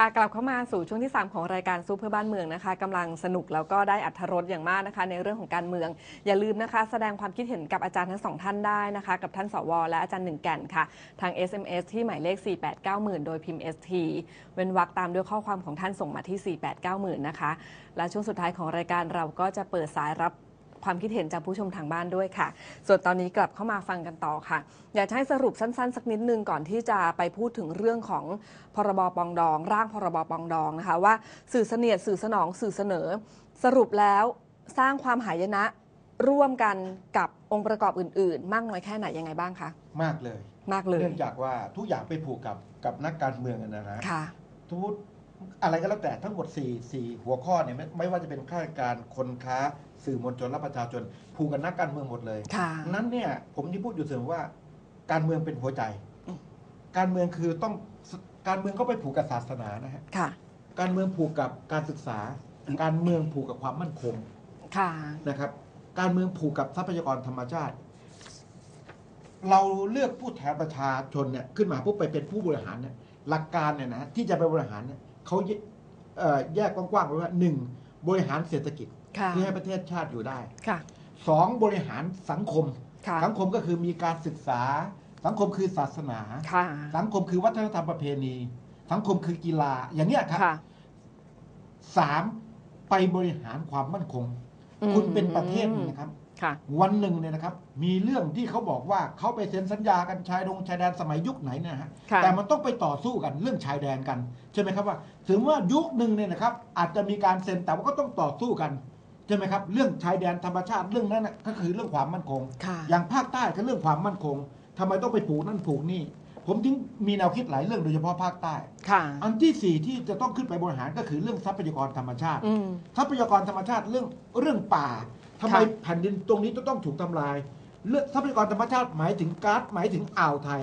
ค่ะกลับเข้ามาสู่ช่วงที่ 3 ของรายการซูเพื่อบ้านเมืองนะคะกำลังสนุกแล้วก็ได้อัธรสอย่างมากนะคะ ในเรื่องของการเมือง อย่าลืมนะคะ แสดงความคิดเห็นกับอาจารย์ทั้งสองท่านได้นะคะ กับท่านสว และอาจารย์หนึ่งแก่นค่ะ ทาง SMS ที่หมายเลข 489,000 โดยพิมพ์ ST เว้นวรรคตามด้วยข้อความของท่านส่งมาที่ 489,000 นะคะ และช่วงสุดท้ายของรายการเราก็จะเปิดสายรับ ความคิดเห็นจากผู้ชมทางบ้านด้วยค่ะ ส่วนตอนนี้กลับเข้ามาฟังกันต่อค่ะ อยากจะให้สรุปสั้นๆ สักนิดนึงก่อนที่จะไปพูดถึงเรื่องของพรบปองดอง ร่างพรบปองดองนะคะว่าสื่อเสนียดสื่อสนองสื่อเสนอ สรุปแล้วสร้างความหายนะร่วมกันกับองค์ประกอบอื่น ๆ มากน้อยแค่ไหนยังไงบ้างคะมากเลย มากเลยเนื่องจากว่าทุกอย่างไปผูกกับกับนักการเมืองอะนะนะค่ะทุกอะไรก็แล้วแต่ทั้งหมด4 4หัวข้อเนี่ยไม่ไม่ว่าจะเป็นข้าราชการคนค้า สื่อมวลชนและประชาชนผูกกับนักการเมืองหมดเลยค่ะ นั้นเนี่ยผมที่พูดอยู่เสมอว่า การเมืองเป็นหัวใจอืมการเมืองคือต้องการเมืองก็ไปผูกกับศาสนานะฮะค่ะ การเมืองผูกกับการศึกษา การเมืองผูกกับความมั่นคงค่ะนะครับ การเมืองผูกกับทรัพยากรธรรมชาติ เราเลือกผู้แทนประชาชนเนี่ยขึ้นมาปุ๊บไปเป็นผู้บริหารเนี่ยหลักการเนี่ยนะที่จะไปบริหารเนี่ยเขาแยเอ่อแยกกว้างๆไว้ว่าหนึ่งบริหารเศรษฐกิจ ค่ะเพื่อให้ประเทศชาติอยู่ได้ค่ะสองบริหารสังคมค่ะสังคมก็คือมีการศึกษา สังคมคือศาสนาค่ะสังคมคือวัฒนธรรมประเพณี สังคมคือกีฬาอย่างเนี้ยครับค่ะสามไปบริหารความมั่นคงอืมคุณเป็นประเทศหนึ่งนะครับค่ะวันหนึ่งเนี่ยนะครับ มีเรื่องที่เขาบอกว่าเขาไปเซ็นสัญญากันชายดงชายแดนสมัยยุคไหนเนี่ยนะฮะค่ะแต่มันต้องไปต่อสู้กันเรื่องชายแดนกันใช่ไหมครับว่า ถึงว่ายุคหนึ่งเนี่ยนะครับ อาจจะมีการเซ็นแต่ว่าก็ต้องต่อสู้กัน ใช่ไหมครับ เรื่องชายแดนธรรมชาติเรื่องนั้นนะก็คือเรื่องความมั่นคง ค่ะอย่างภาคใต้ก็เรื่องความมั่นคงทำไมต้องไปผูกนั่นผูกนี่ ผมถึงมีแนวคิดหลายเรื่องโดยเฉพาะภาคใต้ ค่ะ อันที่สี่ที่จะต้องขึ้นไปบริหารก็คือเรื่องทรัพยากรธรรมชาติ อืม ทรัพยากรธรรมชาติเรื่องเรื่องป่าทำไมค่ะแผ่นดินตรงนี้จะต้องถูกทำลายเรื่องทรัพยากรธรรมชาติหมายถึงก๊าซหมายถึงอ่าวไทย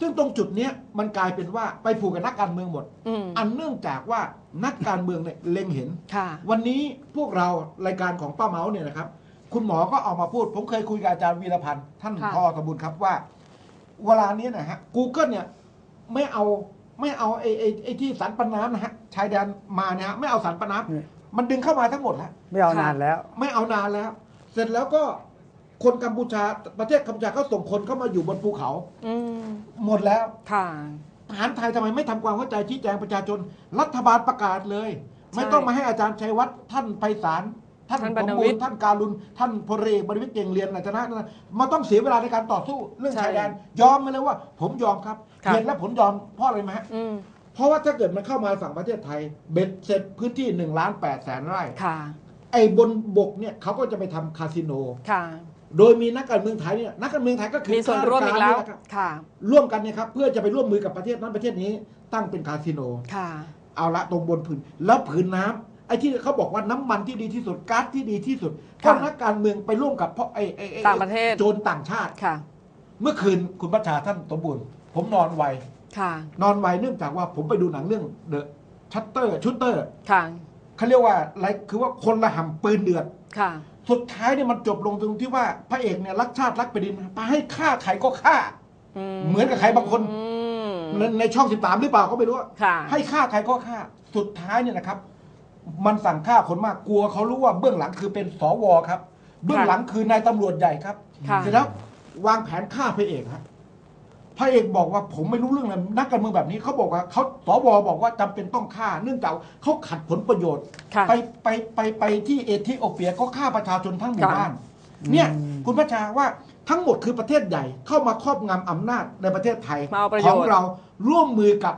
ซึ่งตรงจุดเนี้ยมันกลายเป็นว่าไปผูกกับนักการเมืองหมด อืม อันเนื่องจากว่านักการเมืองเนี่ยเล็งเห็น ค่ะ วันนี้พวกเรารายการของป้าเมาส์เนี่ยนะครับ คุณหมอก็ออกมาพูด ผมเคยคุยกับอาจารย์วีรพันธ์ท่านค่ะ พอสมบูรณ์ครับว่า เวลานี้นะฮะ Google เนี่ยไม่เอาไม่เอาไอ้ไอ้ไอ้ที่สันปะน้ำนะฮะชายแดนมาเนี่ยฮะไม่เอาสันปะน้ำนี่มันดึงเข้ามาทั้งหมดแล้ว ไม่เอาค่ะนานแล้ว ไม่เอานานแล้ว เสร็จแล้วก็ คนกัมพูชาประเทศกัมพูชาก็ส่งคนเข้ามาอยู่บนภูเขา อืมหมดแล้ว ค่ะ ทหารไทยทำไมไม่ทำความเข้าใจชี้แจงประชาชน รัฐบาลประกาศเลย ไม่ต้องมาให้อาจารย์ชัยวัฒน์ท่านไพศาลท่านท่านสบรมรณบูวิรทย์ณ์ท่านการุณท่านพลเอกบริวิตรเก่งเรียนนะชนะนะมาต้องเสียเวลาในการต่อสู้เรื่องใช่ชายแดนยอมมาเลยว่า ผมยอมครับค่ะเห็นแล้วผมยอมเพราะอะไรไหมฮะอืมเพราะว่าถ้าเกิดมันเข้ามาฝั่งประเทศไทยเบ็ดเสร็จพื้นที่1นึ่งล้านแปดแสนไร่ค่ะ ไอ้บนบกเนี่ยเขาก็จะไปทำคาสิโน ค่ะ โดยมีนักการเมืองไทยเนี่ยนักการเมืองไทยก็คือมีส่วนร่วมอีกแล้วข้าราชารนี่นะครับค่ะ ร่วมกันเนี่ยครับเพื่อจะไปร่วมมือกับประเทศนั้นประเทศนี้ ตั้งเป็นคาสิโนค่ะ เอาละตรงบนผืนแล้วผืนน้ำไอ้ที่เขาบอกว่าน้ำมันที่ดีที่สุดก๊าซที่ดีที่สุดเพราะค่ะนักการเมืองไปร่วมกับเพราะไอ้ไอ้ไอ้ต่างประเทศโจรต่างชาติค่ะ เมื่อคืนคุณพัชชาท่านสมบูรณ์ ผมนอนไวค่ะ นอนไวเนื่องจากว่าผมไปดูหนังเรื่องเดอะชัตเตอร์ชุตเตอร์ค่ะเขาเรียกว่าอะไรคือว่าคนละห่ำปืนเดือดค่ะ สุดท้ายเนี่ยมันจบลงตรงที่ว่าพระเอกเนี่ยรักชาติรักแผ่นดินไปให้ฆ่าใครก็ฆ่า เหมือนกับใครบางคนอืม ในในช่องสิบสามหรือเปล่าก็ไม่รู้อะค่ะ ให้ฆ่าใครก็ฆ่า สุดท้ายเนี่ยนะครับ มันสั่งฆ่าคนมากกลัวเขารู้ว่าเบื้องหลังคือเป็นสวครับ เบื้องหลังคือนายตำรวจใหญ่ครับค่ะ เสร็จแล้ววางแผนฆ่าพระเอกฮะ พระเอกบอกว่าผมไม่รู้เรื่องเลยนักการเมืองแบบนี้เขาบอกว่าเขาสวบอกว่าจำเป็นต้องฆ่า เนื่องจากเขาขัดผลประโยชน์ค่ะไปไปไปไปที่เอธิโอเปียก็ฆ่าประชาชนทั้งหมู่ค่ะบ้าน เนี่ยอืมคุณพระชาว่าทั้งหมดคือประเทศใหญ่เข้ามาครอบงำอำนาจในประเทศไทยมาเอาประโยขชองน์เราร่วมมือกับ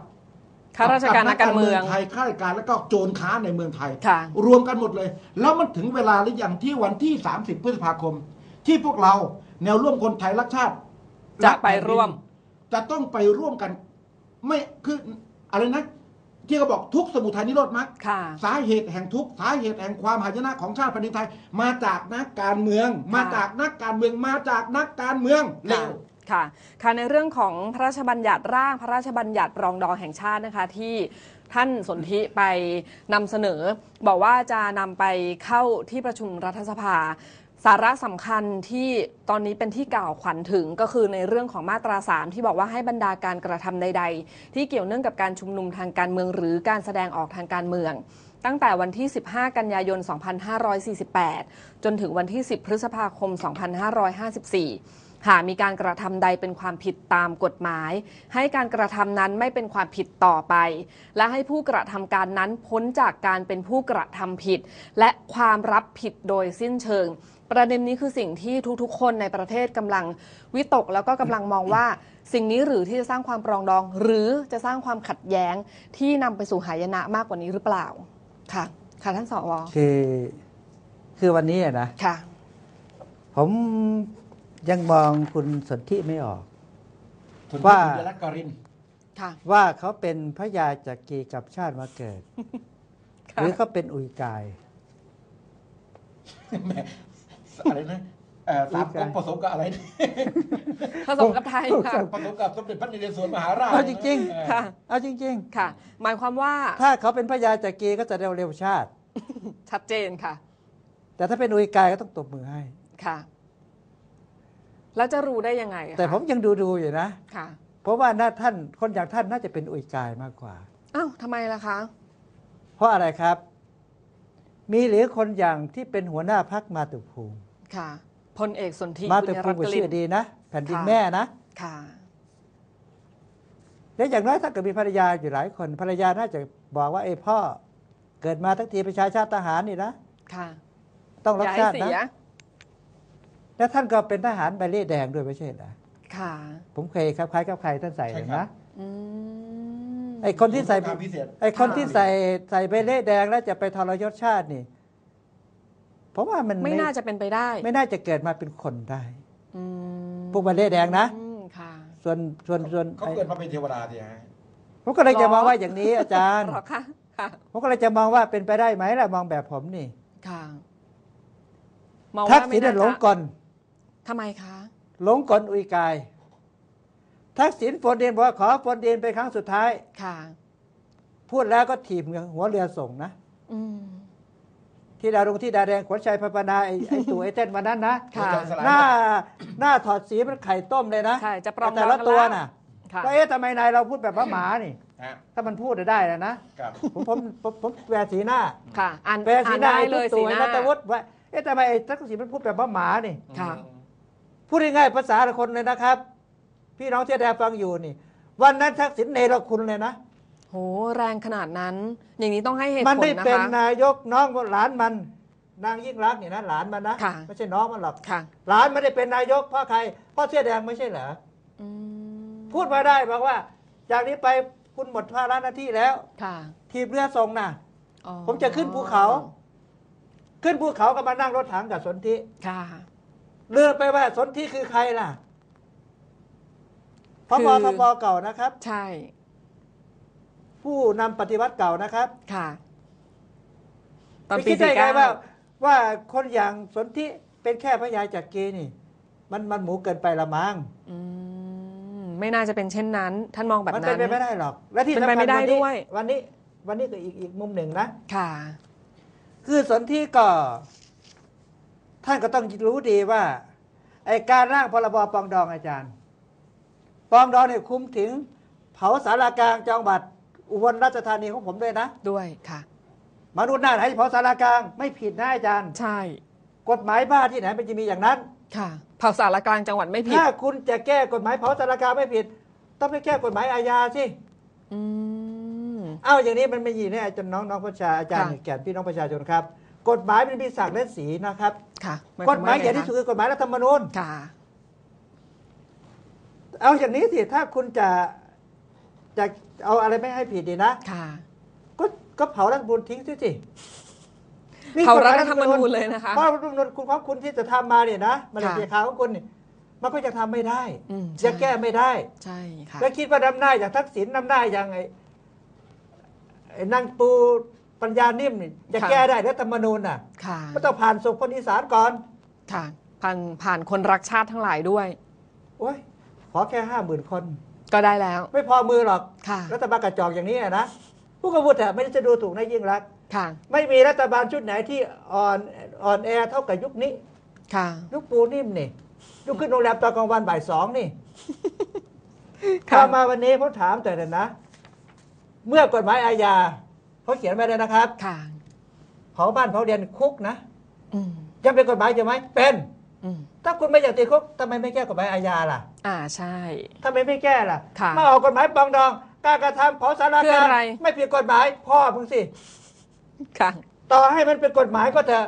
ข้าราชการนักการเมืองไทยข้าราชการแล้วก็โจรค้าในเมืองไทยค่ะรวมกันหมดเลย แล้วมันถึงเวลาหรือยังที่วันที่ 30 พฤษภาคม ที่พวกเราแนวร่วมคนไทยรักชาติจะไปร่วม จะต้องไปร่วมกัน ไม่คืออะไรนะที่เขาบอกทุกข์สมุทัยนิโรธมรรคค่ะสาเหตุแห่งทุกข์สาเหตุแห่งความหายนะของชาติแผ่นดินไทย มาจากนักการเมือง มาจากนักการเมืองมาจากนักการเมืองเร็ค่ะวค่ะค่ะในเรื่องของพระราชบัญญัติร่างพระราชบัญญัติปรองดองแห่งชาตินะคะที่ท่านสนธิไปนำเสนอ บอกว่าจะนำไปเข้าที่ประชุมรัฐสภา สาระสำคัญที่ตอนนี้เป็นที่กล่าวขวัญถึงก็คือในเรื่องของมาตรา3ที่บอกว่าให้บรรดาการกระทำใด ๆ ที่เกี่ยวเนื่องกับการชุมนุมทางการเมือง หรือการแสดงออกทางการเมือง ตั้งแต่วันที่ 15 กันยายน 2548 จนถึงวันที่ 10 พฤษภาคม 2554 หากมีการกระทำใดเป็นความผิดตามกฎหมาย ให้การกระทำนั้นไม่เป็นความผิดต่อไป และให้ผู้กระทำการนั้นพ้นจากการเป็นผู้กระทำผิด และความรับผิดโดยสิ้นเชิง ประเด็นนี้คือสิ่งที่ทุกๆ คนในประเทศกำลังวิตกแล้วก็กำลังมองว่า สิ่งนี้หรือที่จะสร้างความปรองดอง หรือจะสร้างความขัดแย้งที่นำไปสู่หายนะมากกว่านี้หรือเปล่าค่ะ ค่ะท่านสวคือคือวันนี้อะนะ ค่ะ ผมยังมองคุณสนธิไม่ออก ส่วนว่าที่คุณยรัตน์กรินค่ะว่าเขาเป็นพระยาจักรีกับชาติมาเกิด หค่ะรือเขาเป็นอุยกาย แหม อะไรนะเอ่อสามก๊กผสมกับอะไรนะผสมกับไทยค่ะผสมกับสมเด็จพระนเรศวรมหาราชเอาจริงเออค่ะ เอาจริง ค่ะ หมายความว่าๆ ถ้าเขาเป็นพระยาจักรีก็จะเร็วเร็วชาติ ชัดเจนค่ะ แต่ถ้าเป็นอุยกายก็ต้องตบมือให้ ค่ะ แล้วจะรู้ได้ยังไงอะคะแต่ผมยังดูดูๆอยู่นะ ค่ะ เพราะว่าน่าท่านคนอย่างท่านน่าจะเป็นอุยกายมากกว่า อ้าวทำไมล่ะคะ เพราะอะไรครับ มีหรือคนอย่างที่เป็นหัวหน้าพักมาตุภูมิ ค่ะพลเอกสนธิมาบุตุญยภูรัมิตก็น์กลิชื่อนดีนะ แผ่นดินค่ะแม่นะค่ะแล้วอย่างน้อยถ้าเกิดมีภรรยาอยู่หลายคนภรรยาน่าจะบอกว่าไอ้พ่อ เกิดมาทั้งทีประชาชาติทหารนี่นะค่ะ ต้องรัอกย่าให้ชาติเสียนะแล้วท่านก็เป็นทหารใบเล่แดงด้วยไม่ใช่เหรอค่ะ ผมเคยครับคล้ายกับใครท่านใส่ใช่เลยครันะบอืมไอ้คนที่ใส่สงครามพิเศษไอ้คนที่ใส่ใส่ใบเล่แดงแล้วจะไปทรยศชาตินี่ ผมว่ามันไม่น่าจะเป็นไปได้ ไม่น่าจะเกิดมาเป็นคนได้อืมพวกใบเล่แดงนะอืมค่ะส่วนส่วนส่วนเขาเกิดมาเป็นเทวดาสิฮะผมก็เลยจะหรอมองว่าอย่างนี้อาจารย์หรอคะค่ะผมก็เลยจะมองว่าเป็นไปได้ไหมล่ะมองแบบผมนี่ค่ะมองทักว่าษิไม่ณน่าน่ะหลงจะกลทำไมคะ หลงกลอุยกาย ทักษิณโฟนเดนบอกว่าขอโฟนเดนเป็นครั้งสุดท้าย ค่ะ พูดแล้วก็ถีบหัวเรือส่งนะ อืม ที่ดาวดวงที่ดาแดงขวัญชัยพปนาไอ้ไอ้ตู่ไอ้เต้นวันนั้นนะค่ะหัวใจสลายหน้าหน้าถอดสีมันไข่ต้มเลยนะใช่จะปรองแต่ดองละกันตัวแล้วน่ะค่ะก็เอ๊ะทำไมนายเราพูดแบบหมาๆนี่ฮะถ้ามันพูดได้แล้วนะครับผมผมผมผมแปลสีหน้าค่ะอ่านแปลสีอ่านหน้าได้ไอ้เลตุ๊ยกสีตู่หไอ้น้านัตวุฒิว่าเอ๊ะทำไมไอ้ทักษิณมันพูดแบบหมาๆนี่ค่ะพูดง่ายๆภาษาคนเลยนะครับ พี่น้องที่ได้ฟังอยู่นี่ วันนั้นทักษิณเนรคุณเลยนะ โหแรงขนาดนั้น อย่างนี้ต้องให้เหตุมันผลได้นะเป็นคะนายกน้องหลานมัน นางยิ่งรักษณ์นี่นะหลานมันนะค่ะไม่ใช่น้องมันหรอกค่ะ หลานไม่ได้เป็นนายกเพราะใครเพราะเสื้อแดงไม่ใช่เหรออืมพูดมาได้บอกว่า จากนี้ไปคุณหมดภาระหน้าที่แล้วค่ะทีบเรือส่งนะอ๋อผมจะขึ้นภูเขา ขึ้นภูเขาก็มานั่งรถถังกับสนธิค่ะเลือกไปว่าสนธิคือใครล่ะพคืบอทบเก่านะครับ ใช่ ผู้นำปฏิวัติเก่านะครับค่ะตอนไปปีคิดได้สี่ไงเก้าว่า ว่าคนอย่างสนธิเป็นแค่พระยาจากกีนี่ มันมันหมูเกินไปละมั้งอืมไม่น่าจะเป็นเช่นนั้น ท่านมองแบบมันั้นเป็นไปไม่ได้หรอก และที่เป็นสำไปคัญไม่ได้วันนี้ด้วย วันนี้วันนี้ก็อีกอีกมุมหนึ่งนะ ค่ะ คือสนธิก็ ท่านก็ต้องรู้ดีว่าไอการร่างพรบปรองดองอาจารย์ปรองดองเนี่ยคุมถึง เผาสารากลางจังหวัด อุบลราชธานีของผมด้วยนะ ด้วยค่ะ มนุษย์หน้าไหนเผาสารากลางไม่ผิดนะอาจารย์ ใช่ กฎหมายบ้าที่ไหนมันจะมีอย่างนั้น ค่ะเผาสารกลางจังหวัดไม่ผิด ถ้าคุณจะแก้กฎหมายเผาสารกลางไม่ผิด ต้องไปแก้กฎหมายอาญาสิอืมเอ้าอย่างนี้มันไม่ยีแน่อาจารย์น้องน้องประชาอาจารย์ค่ะแก่นพี่น้องประชาชนครับ กฎหมายมันมีศักดิ์และสีนะครับ ค่ะ กฎหมายควใหญ่ที่สุดคือกฎหมายรัฐธรรมนูญค่ะ เอาอย่างนี้สิถ้าคุณจะ จะเอาอะไรไม่ให้ผิดดีนะค่ะ ก็ก็เผารัฐธรรมนูญทิ้งสิสิเผาฎหรัมยฐธรรมนูญเลยนะคะเพราะรัฐธรรมนูญคุณของคุณที่จะทำมาเนี่ยนะมันเป็นค่ะเสียขาของคุณนี่มันก็จะทำไม่ได้อืมจะแก้ไม่ได้ ใช่ค่ะแล้วคิดว่าดำหน้าอย่างทักษิณดำหน้าอย่างไอ้ไอ้นางปูปัญญานิ่มนี่จะค่ะแก้ได้รัฐธรรมนูญน่ะค่ะก็ต้องผ่านส่งคนอีสานก่อนค่ะผ่านผ่านคนรักชาติทั้งหลายด้วย โอ้ยขอแค่ห้าหมื่นคน ก็ได้แล้ว ไม่พอมือหรอก ค่ะ รัฐบาลกระจอกอย่างนี้อะนะผู้กบฏอะไม่ได้จะดูถูกนายยิ่งรักษณ์ค่ะ ไม่มีรัฐบาลชุดไหนที่อ่อนอ่อนแอเท่ากับยุคนี้ ค่ะลูกปูนิ่มนี่ลูกขึ้นโรงแรมตอนกลางวันบ่ายสองนี่พค่ะอมาวันนี้ผมถามแต่เดี๋ยวนะ เมื่อกฎหมายอาญาเขาเขียนไว้เลยนะครับค่ะ เผาบ้านเผาเรียนคุกนะอืมยังเป็นกฎหมายอยู่ไหมเป็น อืม ถ้าคุณไม่อยากติดคุกทำไมไม่แก้กฎหมายอาญาล่ะ อ่าใช่ ทำไมไม่แก้ล่ะค่ะ มาออกกฎหมายปรองดองการกระทำเผาสาราคือการอะไร ไม่ผิดกฎหมายพ่อมึงสิ ค่ะ ต่อให้มันเป็นกฎหมายก็เถอะ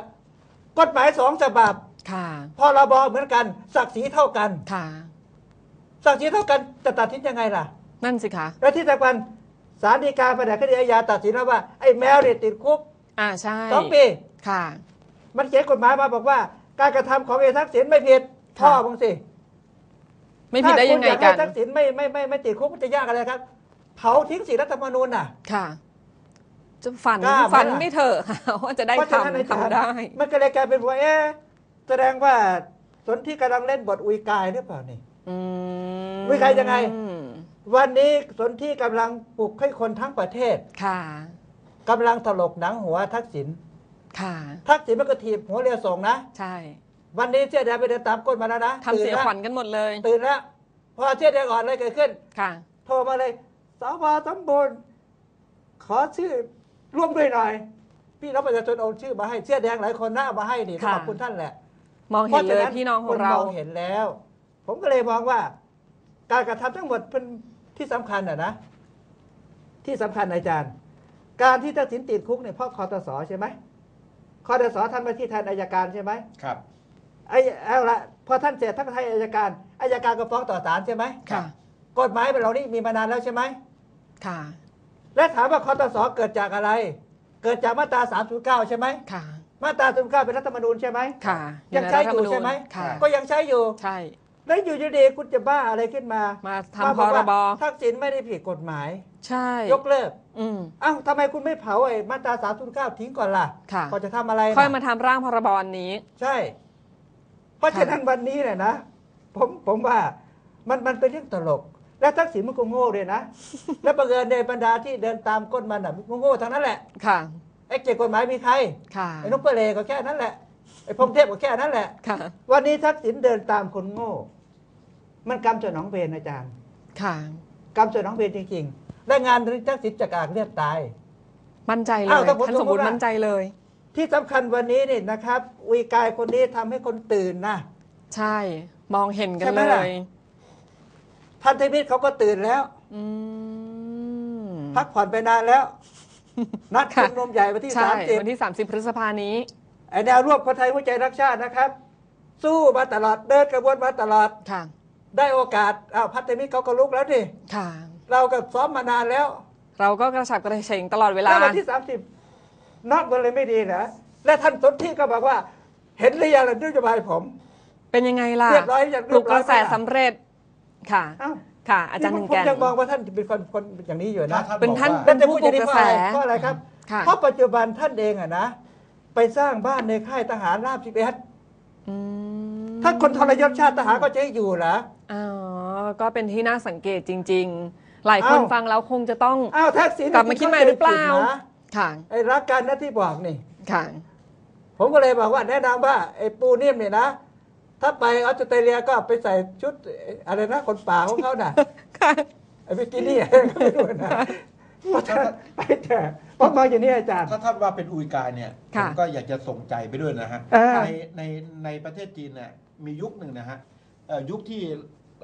กฎหมายสองฉบับค่ะ พรบเหมือนกันศักดิ์ศรีเท่ากันค่ะ ศักดิ์ศรีเท่ากันจะตัดสินยังไงล่ะ นั่นสิคะ และที่สำคัญศาลฎีกาแผนกคดีอาญาตัดสินแล้วว่าไอ้แมวเนี่ยติดคุกอ่าใช่สองปี ค่ะ มันเขียนกฎหมายมาบอกว่า การกระทำของเอทักษิณไม่ผิดค่ะพ่อมึงสิไม่ผิดได้ยังไงถ้าคุณอกัให้นทักษิณไม่ไม่ไม่ไม่ติดคุกมันจะยากอะไรครับเผาทิ้งสีรัฐธรรมนูญน่ะ ค่ะ จะฝันกล้าไหมฝันล่ะไม่เถอะค่ะว่าจะได้เพราะฉะนั้นอาทำจารย์ทำได้ มันก็เลยกลายเป็นว่าเอ๊ะแสดงว่าสนที่กำลังเล่นบทอุยกายหรือเปล่านี่อืมวิใครยังไงอืมวันนี้สนที่กำลังปลุกให้คนทั้งประเทศค่ะกำลังถลกหนังหัวทักษิณ ค่ะ ทักษิณมันก็ถีบหัวเรือส่งนะ ใช่ วันนี้เชื่อแดงไปเดินตามก้นมาแล้วนะทำเสียตื่นแล้วขวัญกันหมดเลย ตื่นแล้วพอเชื่อแดงอ่อนเลยเกิดขึ้น ค่ะ โทรมาเลยสวสมบูรณ์ขอชื่อร่วมด้วยหน่อย พี่น้องประชาชนเอาชื่อมาให้เชื่อแดงหลายคนนะเอามาให้นี่ต้องค่ะขอบคุณท่านแหละ มองเห็นเลยพราะฉะพี่น้องขคองนเรามองเห็นแล้ว ผมก็เลยมองว่า การกระทำทั้งหมดเป็นที่สำคัญอะนะ ที่สำคัญอาจารย์ การที่ทักษิณติดคุกเนี่ยเพราะคอตสใช่ไหม คอตสทำหน้าที่แทนอายการใช่ไหมครับไอ้เอาละพอท่านเสร็จท่านก็ให้อายการอายการก็ฟ้องต่อศาลใช่ไหมค่ะกฎหมายเป็นเรานี่มีมานานแล้วใช่ไหมค่ะ และถามว่าคอตสเกิดจากอะไร เกิดจากมาตรา309ใช่ไหมค่ะ มาตรา309เป็นรัฐธรรมนูญใช่ไหมค่ะ ยังใช้อยู่ในรัฐธรรมนูญใช่ไหมค่ะก็ยังใช้อยู่ใช่ แล้วอยู่ดีๆคุณจะบ้าอะไรขึ้นมามามาทำพบอกรว่าบทักษิณไม่ได้ผิดกฎหมาย ใช่ ยกเลิกอืมอ้าวทำไมคุณไม่เผาไอ้มาตรา309ทิ้งก่อนล่ะค่ะก่อนจะทำอะไรน่ะค่อยมาทำร่างพรบอันนี้ ใช่ เพราะฉะนั้นวันนี้เนี่ยนะผมผมว่ามันมันเป็นเรื่องตลก และทักษิณมันก็โง่เลยนะ และบังเอิญในบรรดาที่เดินตามก้นมันอะมันก็โง่ทั้งนั้นแหละ ค่ะไอ้เจ็ดกฎหมายมีใครค่ะไอ้นุ๊กเปเลก็แค่นั้นแหละ ไอ้พรหมเทพก็แค่นั้นแหละ ค่ะ วันนี้ทักษิณเดินตามคนโง่ มันกรรมจนหนองเบนอาจารย์ ค่ะ กรรมจนหนองเบนจริงๆและงานนี้ทักษิณจะกากเลือดตาย มั่นใจเลอ้าวยถ้าผมท่านสมบูรสมมุติณ์ว่ามั่นใจเลย ที่สำคัญวันนี้นี่นะครับอุยกายคนนี้ทำให้คนตื่นนะ ใช่ มองเห็นกันใช่ไหมเลล่ะ ย พันธมิตรเขาก็ตื่นแล้ว อืมพักผ่อนไปนานแล้ว นัดค่ะชุมนุมใหญ่วันที่ใช่สามสิบวันที่ 30 พฤษภานี้ ไอแนวร่วมคนไทยหัวใจรักชาตินะครับ สู้มาตลอดเดินกระบวนมาตลอดค่ะได้โอกาสอ้าวพันธมิตรเขาก็ลุกแล้วดิค่ะ เราก็ซ้อมมานานแล้ว เราก็กระฉับกระเฉงตลอดเวลาแล้ววันที่สามสิบนอกมันเลยไม่ดีนะและท่านสนที่ก็บอกว่า เห็นหรือยังล่ะนโยบายผม เป็นยังไงล่ะเรียบร้อยอย่างปลุกกระแสเรียบร้อยไหมล่ะสำเร็จค่ะอ้าวค่ะ อาจารย์หนึ่งผมแก่นยังมองว่าท่านเป็นคนคนอย่างนี้อยู่นะถ้าท่านเป็นท่านบอกว่าเป็นจะผู้พูดปอลุย่ากงกนี้ระเพราะอะไรเพแสราะอะไรครับค่ะเพราะปัจจุบันท่านเองอะนะ ไปสร้างบ้านในค่ายทหารราบสิบเอ็ดอืมถ้าคนทรยศชาติทหารก็จะให้อยู่เหรออ๋อก็เป็นที่น่าสังเกตจริง ๆ หลายคนอ้าวฟังแล้วคงจะต้องอ้าวทักษิณกลับมาคิดใหม่หรือเปล่าคุณข้ใจผิดนะค่ะไอ้รักกันนะที่บอกนี่ค่ะผมก็เลยบอกว่าแนะนำว่าไอ้ปูนิ่มเนี่ยนะ ถ้าไปออสเตรเลียก็ไปใส่ชุดอะไรนะคนป่าของเขาน่ะค่ะไอ้บิกินี่อะไรก็ไม่รู้นะเพราะฉะนั้นไปเถอะ เพราะมาอย่างนี้อาจารย์ ถ้าท่านว่าเป็นอุยกายเนี่ยผค่ะมก็อยากจะส่งใจไปด้วยนะฮะอ่าในในในประเทศจีนเนี่ยมียุคหนึ่งนะฮะเอ่อยุคที่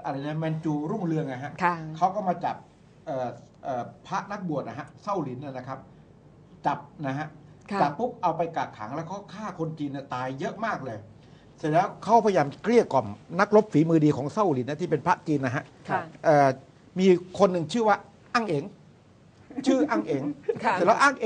อะไรนะแมนจูรุ่งเรืองนะฮะค่ะเขาก็มาจับเอ่อเอ่อพระนักบวชนะฮะเศร้าหลินนะนะครับ จับนะฮะค่ะจับปุ๊บเอาไปกักขังแล้วเขาฆ่าคนจีนเนี่ยตายเยอะมากเลยเสร็จแล้วเขาพยายามเกลี้ยกล่อมนักรบฝีมือดีของเศร้าหลินนะที่เป็นพระจีนนะฮะค่ะเอ่อมีคนหนึ่งชื่อว่าอั้งเอ๋ง ชื่ออั้งเอ๋งค่ะ เสร็จแล้วอั้งเอ๋ง